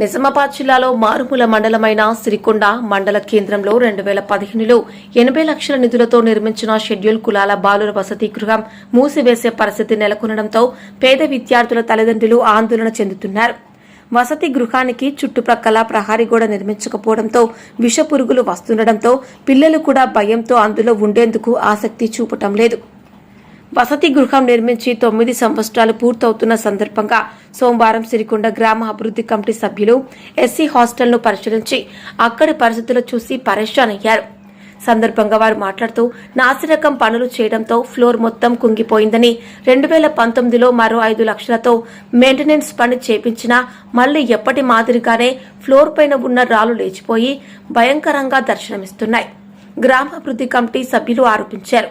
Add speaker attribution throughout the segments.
Speaker 1: నిజామాబాద్ జిల్లాలో మారుమూల మండలమైన సిరికొండ మండల కేంద్రంలో రెండు వేల పదిహేనులో ఎనభై లక్షల నిధులతో నిర్మించిన షెడ్యూల్ కులాల బాలుర వసతి గృహం మూసివేసే పరిస్థితి నెలకొనడంతో పేద విద్యార్థుల తల్లిదండ్రులు ఆందోళన చెందుతున్నారు. వసతి గృహానికి చుట్టుప్రక్కల ప్రహారీ గోడ నిర్మించకపోవడంతో విషపురుగులు వస్తుండటంతో పిల్లలు కూడా భయంతో అందులో ఉండేందుకు ఆసక్తి చూపటం లేదు. వసతి గృహం నిర్మించి తొమ్మిది సంవత్సరాలు పూర్తవుతున్న సందర్భంగా సోమవారం సిరికొండ గ్రామ అభివృద్ధి కమిటీ సభ్యులు ఎస్సీ హాస్టల్ను పరిశీలించి అక్కడి పరిస్థితులు చూసి పరేషాన్ అయ్యారు సందర్భంగా వారు మాట్లాడుతూ నాసిరకం పనులు చేయడంతో ఫ్లోర్ మొత్తం కుంగిపోయిందని రెండు వేల పంతొమ్మిదిలో మరో ఐదు లక్షలతో మెయింటెనెన్స్ పని చేపించినా మళ్ళీ ఎప్పటి మాదిరిగానే ఫ్లోర్ పైన ఉన్న రాళ్ళు లేచిపోయి భయంకరంగా దర్శనమిస్తున్నాయి. గ్రామాభివృద్ధి కమిటీ సభ్యులు ఆరోపించారు.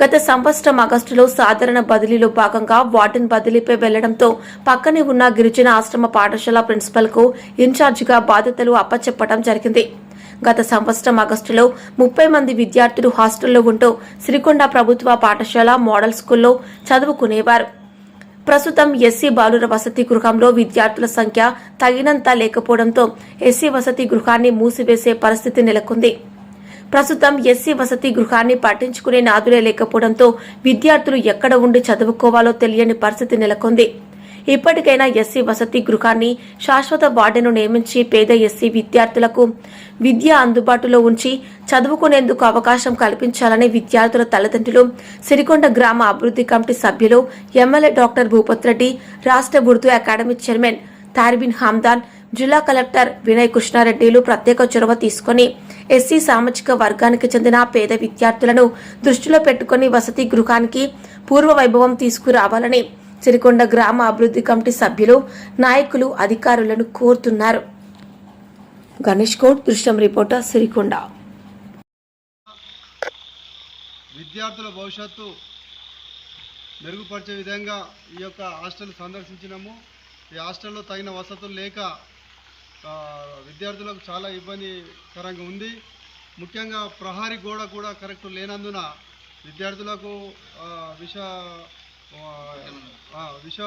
Speaker 1: గత సంవత్సరం ఆగస్టులో సాధారణ బదిలీలో భాగంగా వార్డెన్ బదిలీపై వెళ్ళడంతో పక్కనే ఉన్న గిరిజన ఆశ్రమ పాఠశాల ప్రిన్సిపల్కు ఇన్ఛార్జిగా బాధ్యతలు అప్పచెప్పడం జరిగింది. గత సంవత్సరం ఆగస్టులో ముప్పై మంది విద్యార్థులు హాస్టల్లో ఉంటూ శ్రీకొండ ప్రభుత్వ పాఠశాల మోడల్ స్కూల్లో చదువుకునేవారు. ప్రస్తుతం ఎస్సీ బాలుర వసతి గృహంలో విద్యార్థుల సంఖ్య తగినంత లేకపోవడంతో ఎస్సీ వసతి గృహాన్ని మూసివేసే పరిస్థితి నెలకొంది. ప్రస్తుతం ఎస్సీ వసతి గృహాన్ని పట్టించుకునే నాదులే లేకపోవడంతో విద్యార్థులు ఎక్కడ ఉండి చదువుకోవాలో తెలియని పరిస్థితి నెలకొంది. ఇప్పటికైనా ఎస్సీ వసతి గృహాన్ని శాశ్వత వార్డును నియమించి పేద ఎస్సీ విద్యార్థులకు విద్య అందుబాటులో ఉంచి చదువుకునేందుకు అవకాశం కల్పించాలని విద్యార్థుల తల్లిదండ్రులు సిరికొండ గ్రామ అభివృద్ధి కమిటీ సభ్యులు ఎమ్మెల్యే డాక్టర్ భూపత్ రెడ్డి రాష్ట్ర ఉర్దూ అకాడమీ చైర్మన్ తార్బిన్ హమ్దాన్ జిల్లా కలెక్టర్ వినయ్ కృష్ణారెడ్డిలు ప్రత్యేక చొరవ తీసుకుని ఎస్సీ సామాజిక వర్గానికి చెందిన పేద విద్యార్థులను దృష్టిలో పెట్టుకుని వసతి గృహానికి పూర్వ వైభవం తీసుకురావాలని సిరికొండ గ్రామ అభివృద్ధి కమిటీ సభ్యులు నాయకులు అధికారులను కోరుతున్నారు. గణేష్ కోట్ దృశ్యం రిపోర్టర్ సిరికొండ.
Speaker 2: విద్యార్థుల భవిష్యత్తు మెరుగుపరిచే విధంగా ఈ యొక్క హాస్టల్ సందర్శించినాము. ఈ హాస్టల్లో తగిన వసతులు లేక విద్యార్థులకు చాలా ఇబ్బందికరంగా ఉంది. ముఖ్యంగా ప్రహారీ గోడ కూడా కరెక్ట్ లేనందున విద్యార్థులకు విష విష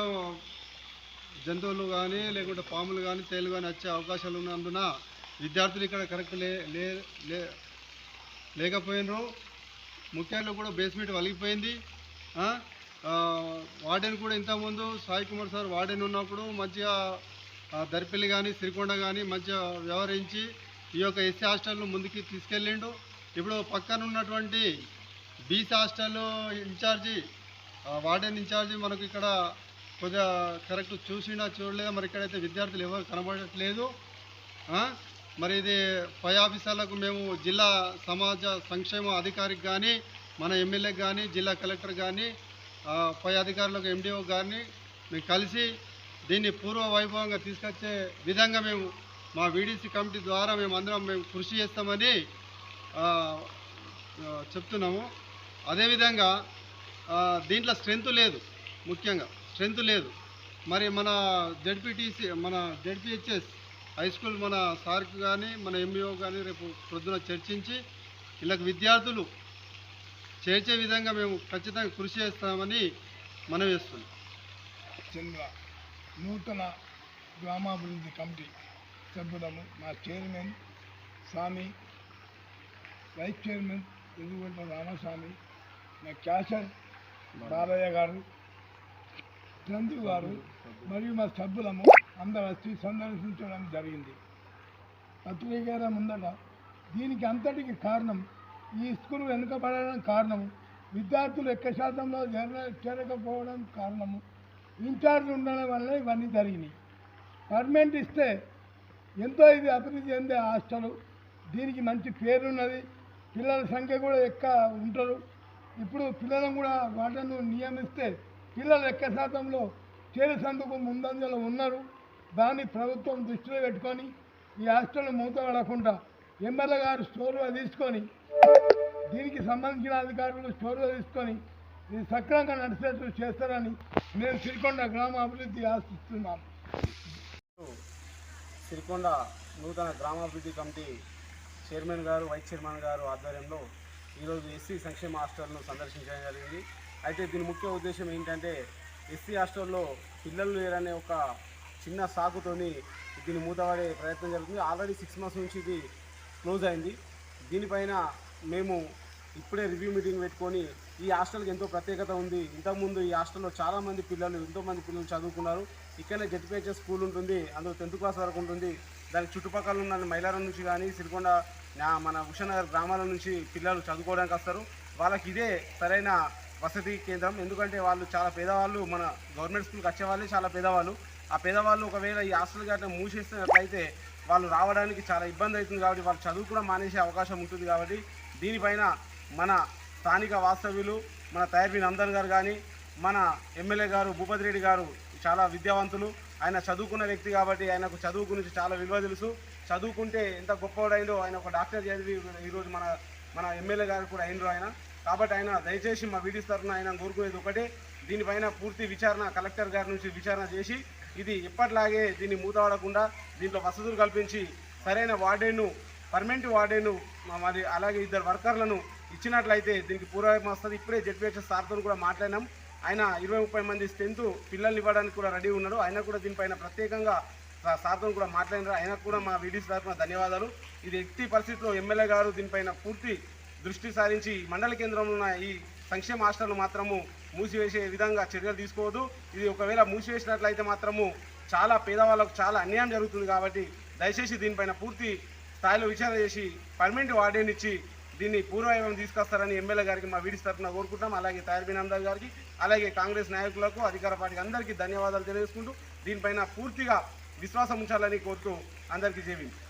Speaker 2: జంతువులు కానీ లేకుంటే పాములు కానీ తేలు కానీ వచ్చే అవకాశాలు ఉన్నందున విద్యార్థులు ఇక్కడ కరెక్ట్ లే లే- లే లేకపోయినరు. ముఖ్యంగా కూడా బేస్మెంట్ వలిగిపోయింది. వార్డెన్ కూడా ఇంతకుముందు సాయి కుమార్ సార్ వార్డెన్ ఉన్నప్పుడు మంచిగా దరిపల్లి కానీ సిరికొండ కానీ మధ్య వ్యవహరించి ఈ యొక్క ఎస్సీ హాస్టల్ను ముందుకి తీసుకెళ్ళిండు. ఇప్పుడు పక్కన ఉన్నటువంటి BC hostel in charge warden in charge మనకు ఇక్కడ కొద్దిగా కరెక్ట్ చూసినా చూడలేదా? మరి ఇక్కడైతే విద్యార్థులు ఎవరు కనబడట్లేదు. మరి ఇది పై ఆఫీసర్లకు మేము జిల్లా సమాజ సంక్షేమ అధికారికి కానీ మన ఎమ్మెల్యేకి కానీ జిల్లా కలెక్టర్ కానీ పై అధికారులకు ఎండిఓ గారిని మేము కలిసి దీన్ని పూర్వ వైభవంగా తీసుకొచ్చే విధంగా మేము మా వీడీసీ కమిటీ ద్వారా మేము అందరం మేము కృషి చేస్తామని చెప్తున్నాము. అదేవిధంగా దీంట్లో స్ట్రెంత్ లేదు ముఖ్యంగా స్ట్రెంత్ లేదు. మరి మన జడ్పీటీసీ మన జడ్పీహెచ్ఎస్ హై స్కూల్ మన సార్కి కానీ మన ఎంఈఓ కానీ రేపు ప్రొద్దున చర్చించి వీళ్ళకి విద్యార్థులు చేర్చే విధంగా మేము ఖచ్చితంగా కృషి చేస్తామని మనం చేస్తున్నాం.
Speaker 3: నూతన గ్రామాభివృద్ధి కమిటీ సభ్యులము మా chairman Swami vice chairman Edugunta Ramaswamy మా క్యాషర్ బాలయ్య గారు చందు గారు మరియు మా సభ్యులము అందరు వచ్చి సందర్శించడం జరిగింది. పత్రికేర ముందట దీనికి అంతటికి కారణం ఈ స్కూల్ వెనుకబడడం కారణం విద్యార్థులు ఎక్కువ శాతంలో చేరకపోవడం కారణము. ఇన్ఛార్జ్ ఉండడం వల్ల ఇవన్నీ జరిగినాయి. పర్మనెంట్ ఇస్తే ఎంతో ఇది అభివృద్ధి చెందే హాస్టల్. దీనికి మంచి పేరున్నది. పిల్లల సంఖ్య కూడా ఎక్కువ ఉంటారు. ఇప్పుడు పిల్లలను కూడా వాటను నియమిస్తే పిల్లలు ఎక్కువ శాతంలో చేరేసందుకు ముందంజలో ఉన్నారు. దాన్ని ప్రభుత్వం దృష్టిలో పెట్టుకొని ఈ హాస్టల్ మూతపడకుండా ఎమ్మెల్యే గారు స్టోర్గా తీసుకొని దీనికి సంబంధించిన అధికారులు స్టోర్గా తీసుకొని ఇది సక్రమంగా నడిచేట్లు చేస్తారని నేను సిరికొండ గ్రామ అభివృద్ధి ఆశిస్తున్నాను
Speaker 4: సిరికొండ నూతన గ్రామాభివృద్ధి కమిటీ చైర్మన్ గారు వైస్ చైర్మన్ గారు ఆధ్వర్యంలో ఈరోజు ఎస్సీ సంక్షేమ హాస్టల్ను సందర్శించడం జరిగింది. అయితే దీని ముఖ్య ఉద్దేశం ఏంటంటే ఎస్సీ హాస్టల్లో పిల్లలు లేరనే ఒక చిన్న సాకుతోని దీన్ని మూతపడే ప్రయత్నం జరుగుతుంది. ఆల్రెడీ సిక్స్ మంత్స్ నుంచి ఇది క్లోజ్ అయింది. దీనిపైన మేము ఇప్పుడే రివ్యూ మీటింగ్ పెట్టుకొని ఈ హాస్టల్కి ఎంతో ప్రత్యేకత ఉంది. ఇంతకుముందు ఈ హాస్టల్లో చాలామంది పిల్లలు ఎంతోమంది పిల్లలు చదువుకున్నారు. ఇక్కడనే జడ్పిహెచ్ఎస్ స్కూల్ ఉంటుంది అందులో టెన్త్ క్లాస్ వరకు ఉంటుంది. దానికి చుట్టుపక్కల ఉన్న మైలారం నుంచి కానీ సిరికొండ మన హుషనగర్ గ్రామాల నుంచి పిల్లలు చదువుకోవడానికి వస్తారు. వాళ్ళకి ఇదే సరైన వసతి కేంద్రం. ఎందుకంటే వాళ్ళు చాలా పేదవాళ్ళు మన గవర్నమెంట్ స్కూల్కి వచ్చేవాళ్ళే చాలా పేదవాళ్ళు. ఆ పేదవాళ్ళు ఒకవేళ ఈ హాస్టల్ గట్రా మూసేసినట్లయితే వాళ్ళు రావడానికి చాలా ఇబ్బంది అవుతుంది కాబట్టి వాళ్ళు చదువు కూడా మానేసే అవకాశం ఉంటుంది కాబట్టి దీనిపైన మన స్థానిక వాస్తవ్యులు మన తయారీ నందన్ గారు కానీ మన ఎమ్మెల్యే గారు భూపతి రెడ్డి గారు చాలా విద్యావంతులు. ఆయన చదువుకున్న వ్యక్తి కాబట్టి ఆయనకు చదువు గురించి చాలా విలువ తెలుసు. చదువుకుంటే ఎంత గొప్పవాడైందో ఆయన ఒక డాక్టర్ చదివి ఈరోజు మన మన ఎమ్మెల్యే గారు కూడా అయినరు ఆయన. కాబట్టి ఆయన దయచేసి మా వీడియోస్ తరఫున ఆయన కోరుకునేది ఒకటే. దీనిపైన పూర్తి విచారణ కలెక్టర్ గారి నుంచి విచారణ చేసి ఇది ఎప్పటిలాగే దీన్ని మూతపడకుండా దీంట్లో వసతులు కల్పించి సరైన వార్డెన్ను పర్మనెంట్ వార్డెన్ను మరి అలాగే ఇద్దరు వర్కర్లను ఇచ్చినట్లయితే దీనికి పూర్వం వస్తుంది ఇప్పుడే జడ్పీహెచ్ఎస్ సార్తో కూడా మాట్లాడినాం. ఆయన ఇరవై ముప్పై మంది స్ట్రెంత్ పిల్లల్ని ఇవ్వడానికి కూడా రెడీ ఉన్నాడు. ఆయన కూడా దీనిపైన ప్రత్యేకంగా సార్తో కూడా మాట్లాడినారు. ఆయనకు కూడా మా వీడియోస్ తరఫున ధన్యవాదాలు. ఇది ఎట్టి పరిస్థితిలో ఎమ్మెల్యే గారు దీనిపైన పూర్తి దృష్టి సారించి మండల కేంద్రంలో ఉన్న ఈ సంక్షేమ హాస్టల్ను మాత్రము మూసివేసే విధంగా చర్యలు తీసుకోవద్దు. ఇది ఒకవేళ మూసివేసినట్లయితే మాత్రము చాలా పేదవాళ్ళకు చాలా అన్యాయం జరుగుతుంది కాబట్టి దయచేసి దీనిపైన పూర్తి స్థాయిలో విచారణ చేసి పర్మనెంట్ వార్డెన్ ఇచ్చి దీన్ని పూర్వవైభవం తీసుకొస్తారని ఎమ్మెల్యే గారికి మా వీడిస్ తరఫున కోరుకుంటాం అలాగే తయారీనందర్ గారికి అలాగే కాంగ్రెస్ నాయకులకు అధికార పార్టీకి అందరికీ ధన్యవాదాలు తెలియజేసుకుంటూ దీనిపైన పూర్తిగా విశ్వాసం ఉంచాలని కోరుతూ అందరికీ జేవింది